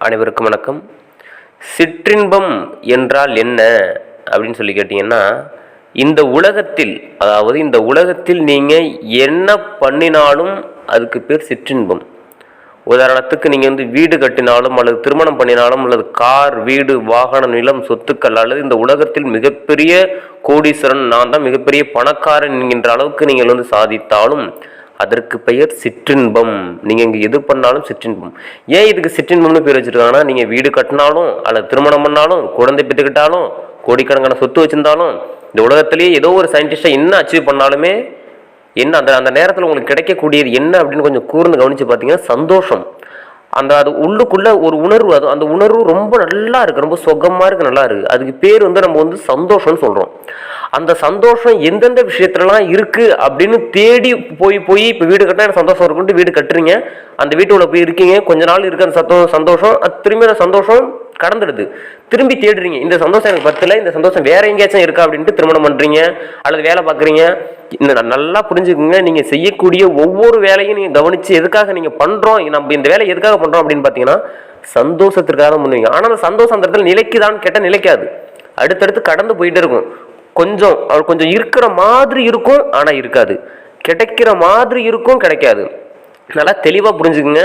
அனைவருக்கும் வணக்கம். சிற்றின்பம் என்றால் என்ன அப்படின்னு சொல்லி கேட்டிங்கன்னா இந்த உலகத்தில் அதாவது இந்த உலகத்தில் நீங்கள் என்ன பண்ணினாலும் அதுக்கு பேர் சிற்றின்பம். உதாரணத்துக்கு நீங்கள் வந்து வீடு கட்டினாலும் அல்லது திருமணம் பண்ணினாலும் அல்லது கார் வீடு வாகன நிலம் சொத்துக்கள் அல்லது இந்த உலகத்தில் மிகப்பெரிய கோடீஸ்வரன் நான் தான் மிகப்பெரிய பணக்காரன் என்கின்ற அளவுக்கு நீங்கள் வந்து சாதித்தாலும் அதற்கு பெயர் சிற்றின்பம். நீங்கள் இங்கே எது பண்ணாலும் சிற்றின்பம். ஏன் இதுக்கு சிற்றின்பம்னு பேர் வச்சுருக்காங்கன்னா நீங்கள் வீடு கட்டினாலும் அல்லது திருமணம் பண்ணாலும் குழந்தை பெற்றுக்கிட்டாலும் கோடிக்கணக்கான சொத்து வச்சுருந்தாலும் இந்த உலகத்திலேயே ஏதோ ஒரு சயின்டிஸ்டாக என்ன அச்சீவ் பண்ணாலுமே என்ன அந்த அந்த நேரத்தில் உங்களுக்கு கிடைக்கக்கூடியது என்ன அப்படின்னு கொஞ்சம் கூர்ந்து கவனித்து பார்த்தீங்கன்னா சந்தோஷம். அந்த அது உள்ளுக்குள்ளே ஒரு உணர்வு அது அந்த உணர்வு ரொம்ப நல்லா இருக்குது ரொம்ப சுகமாக இருக்குது நல்லா இருக்குது அதுக்கு பேர் வந்து நம்ம வந்து சந்தோஷம்னு சொல்கிறோம் அந்த சந்தோஷம் எந்தெந்த விஷயத்துலலாம் இருக்குது அப்படின்னு தேடி போய் போய் இப்போ வீடு கட்டினா எனக்கு சந்தோஷம் இருக்குன்ட்டு வீடு கட்டுறீங்க. அந்த வீட்டுக்குள்ள போய் இருக்கீங்க. கொஞ்ச நாள் இருக்க அந்த சத்தோ சந்தோஷம் அது திரும்பி அந்த சந்தோஷம் கடந்துடுது. திரும்பி தேடுறீங்க. இந்த சந்தோஷம் எனக்கு பத்தல இந்த சந்தோஷம் வேற எங்கேயாச்சும் இருக்கா அப்படின்ட்டு திருமணம் பண்ணுறீங்க அல்லது வேலை பார்க்குறீங்க. இந்த நல்லா புரிஞ்சுக்குங்க. நீங்கள் செய்யக்கூடிய ஒவ்வொரு வேலையும் நீங்கள் கவனித்து எதுக்காக நீங்கள் பண்ணுறோம் நம்ம இந்த வேலை எதுக்காக பண்ணுறோம் அப்படின்னு பார்த்தீங்கன்னா சந்தோஷத்திற்காக தான் பண்ணுவீங்க. ஆனால் அந்த சந்தோஷம் அந்த இடத்துல நிலைக்குதான்னு கேட்டால் நிலைக்காது. அடுத்தடுத்து கடந்து போயிட்டே இருக்கும். கொஞ்சம் அவர் கொஞ்சம் இருக்கிற மாதிரி இருக்கும் ஆனால் இருக்காது. கிடைக்கிற மாதிரி இருக்கும் கிடைக்காது. நல்லா தெளிவாக புரிஞ்சுக்குங்க.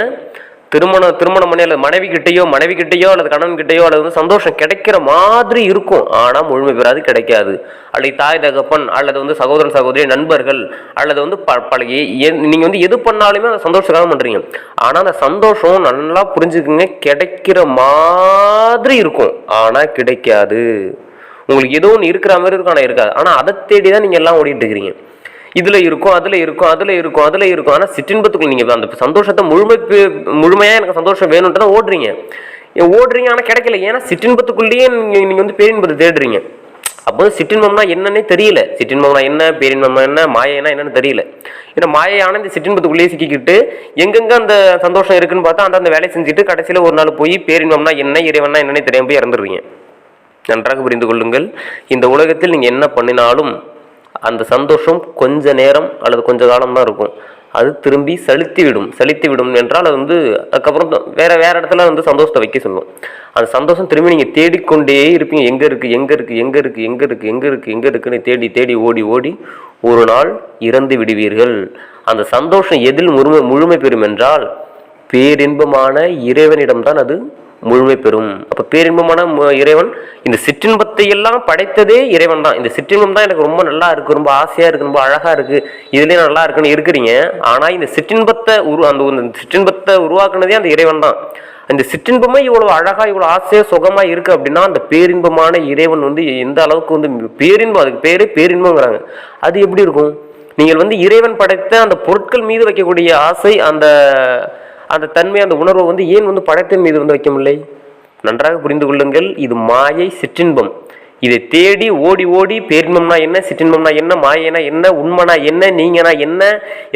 திருமணம் திருமணம் பண்ணி அல்லது மனைவி கிட்டேயோ மனைவி கிட்டேயோ அல்லது கணவன் கிட்டேயோ அல்லது வந்து சந்தோஷம் கிடைக்கிற மாதிரி இருக்கும் ஆனால் முழுமை பெறாது கிடைக்காது. அல்லது தாய் தகப்பன் அல்லது வந்து சகோதரன் சகோதரி நண்பர்கள் அல்லது வந்து ப பழகி நீங்கள் வந்து எது பண்ணாலுமே அந்த சந்தோஷத்துக்காக பண்ணுறீங்க ஆனால் அந்த சந்தோஷம் நல்லா புரிஞ்சுக்குங்க கிடைக்கிற மாதிரி இருக்கும் ஆனால் கிடைக்காது. உங்களுக்கு ஏதோ ஒன்று இருக்கிற மாதிரி இருக்கும் ஆனால் இருக்காது. ஆனால் அதை தேடி தான் நீங்கள் எல்லாம் ஓடிட்டு இருக்கிறீங்க. இதில் இருக்கும் அதில் இருக்கும் அதில் இருக்கும் அதில் இருக்கும். ஆனால் சிற்றின்பத்துக்குள்ள நீங்கள் அந்த சந்தோஷத்தை முழுமை முழுமையாக எனக்கு சந்தோஷம் வேணும்ட்டு தான் ஓடுறீங்க. ஓடுறீங்க ஆனால் கிடைக்கல. ஏன்னா சிற்றின்பத்துக்குள்ளேயே நீங்கள் நீங்கள் வந்து பேரின்பத்தை தேடுறீங்க. அப்போ சிற்றின்பம்னா என்னன்னே தெரியல. சிற்றின்பம்னா என்ன பேரின்பம்னா என்ன மாயைனா என்னன்னு தெரியல. ஏன்னா மாயையான இந்த சிற்றின்பத்துக்குள்ளேயே சிக்கிக்கிட்டு எங்கெங்க அந்த சந்தோஷம் இருக்குன்னு பார்த்தா அந்த அந்த வேலையை செஞ்சுட்டு கடைசியில் ஒரு நாள் போய் பேரின்பம்னா என்ன இறைவனா என்னன்னே தெரியாம போய் இறந்துடுறீங்க. நன்றாக புரிந்து கொள்ளுங்கள். இந்த உலகத்தில் நீங்கள் என்ன பண்ணினாலும் அந்த சந்தோஷம் கொஞ்ச நேரம் அல்லது கொஞ்ச காலம் தான் இருக்கும். அது திரும்பி செலுத்திவிடும். விடும் விடும் என்றால் அது வந்து அதுக்கப்புறம் வேறு வேற வேற இடத்துல வந்து சந்தோஷத்தை வைக்க சொல்லும். அந்த சந்தோஷம் திரும்பி நீங்கள் தேடிக்கொண்டே இருப்பீங்க. எங்கே இருக்குது எங்கே இருக்குது எங்கே இருக்குது எங்கே இருக்குது எங்கே இருக்குது எங்கே இருக்குன்னு தேடி தேடி ஓடி ஓடி ஒரு நாள் இறந்து விடுவீர்கள். அந்த சந்தோஷம் எதில் முழுமை முழுமை பெறும் என்றால் பேரின்பமான இறைவனிடம்தான் அது முழுமை பெறும். அப்போ பேரின்பமான மு- இறைவன் இந்த சிற்றின்பத்தை எல்லாம் படைத்ததே இறைவன் தான். இந்த சிற்றின்பம் தான் எனக்கு ரொம்ப நல்லா இருக்குது ரொம்ப ஆசையாக இருக்குது ரொம்ப அழகாக இருக்குது இதுலேயே நல்லா இருக்குன்னு இருக்கிறீங்க. ஆனால் இந்த சிற்றின்பத்தை உரு அந்த சிற்றின்பத்தை உருவாக்குனதே அந்த இறைவன் தான். அந்த சிற்றின்பமே இவ்வளோ அழகாக இவ்வளோ ஆசையாக சுகமாக இருக்குது அப்படின்னா அந்த பேரின்பமான இறைவன் வந்து எந்த அளவுக்கு வந்து பேரின்பம் அதுக்கு பேரே பேரின்பங்கிறாங்க அது எப்படி இருக்கும்? நீங்கள் வந்து இறைவன் படைத்த அந்த பொருட்கள் மீது வைக்கக்கூடிய ஆசை அந்த அந்த தன்மை அந்த உணர்வை வந்து ஏன் வந்து படத்தின் மீது வந்து வைக்க முடியலை நன்றாக புரிந்து கொள்ளுங்கள். இது மாயை சிற்றின்பம். இதை தேடி ஓடி ஓடி பேரின்பம்னா என்ன சிற்றின்பம்னா என்ன மாயனா என்ன உண்மைனா என்ன நீங்கனா என்ன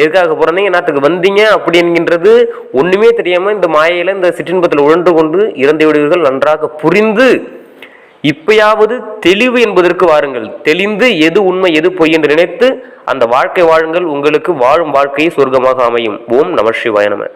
எதுக்காக பிறந்தீங்க என்னத்துக்கு வந்தீங்க அப்படி என்கின்றது ஒன்றுமே தெரியாமல் இந்த மாயையில் இந்த சிற்றின்பத்தில் உழன்று கொண்டு இறந்து விடுவீர்கள். நன்றாக புரிந்து இப்பயாவது தெளிவு என்பதற்கு வாருங்கள். தெளிந்து எது உண்மை எது பொய் என்று நினைத்து அந்த வாழ்க்கை வாழுங்கள். உங்களுக்கு வாழும் வாழ்க்கையை சொர்க்கமாக அமையும். ஓம் நம சிவாய நம.